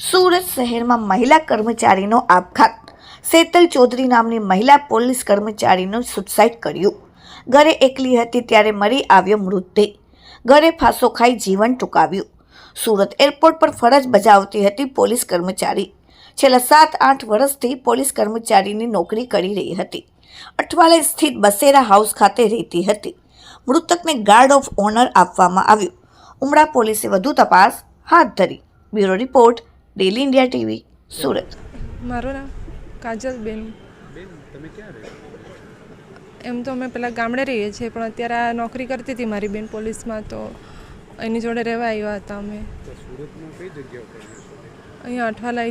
સુરત શહેરમાં મહિલા કર્મચારીનો આપઘાત. શેતલ ચૌધરી નામની મહિલા પોલીસ કર્મચારીનું સુસાઇડ કર્યું. ઘરે એકલી હતી ત્યારે મરી આવ્યો મૃતદેહ. ઘરે ફાંસો ખાઈ જીવન ટૂંકાવ્યું. સુરત એરપોર્ટ પર ફરજ બજાવતી હતી પોલીસ કર્મચારી. છેલ્લા સાત આઠ વર્ષથી પોલીસ કર્મચારીની નોકરી કરી રહી હતી. અઠવાલે સ્થિત બસેરા હાઉસ ખાતે રહેતી હતી. મૃતકને ગાર્ડ ઓફ ઓનર આપવામાં આવ્યું. ઉમરા પોલીસે વધુ તપાસ હાથ ધરી. Bureau report Daily India TV Surat મારું નામ કાજલબેન બેન. તમે ક્યાં એમ તો અમે પહેલાં ગામડે રહીએ છીએ પણ અત્યારે આ નોકરી કરતી હતી મારી બેન પોલીસમાં તો એની જોડે રહેવા આવ્યા હતા અમે. અહીંયા અઠવાલા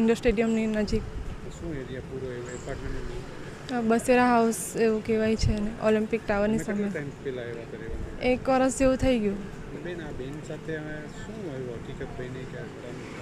ઇન્ડોર સ્ટેડિયમની નજીક. બસેરા હાઉસ એવું કહેવાય છે ને ઓલિમ્પિક ટાવરની સામે. એક વર્ષ જેવું થઈ ગયું. બેન આ બેન સાથે શું હકીકત બની કે આ તમે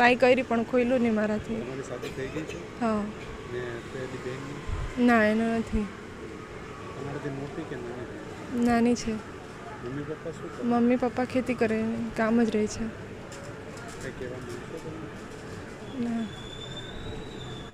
ટ્રાય કરી પણ ખોલ્યું નહીં મારાથી. હા. ને એનો નથી. નાની? છે. મમ્મી પપ્પા ખેતી કરે કામ જ રહે છે. ના.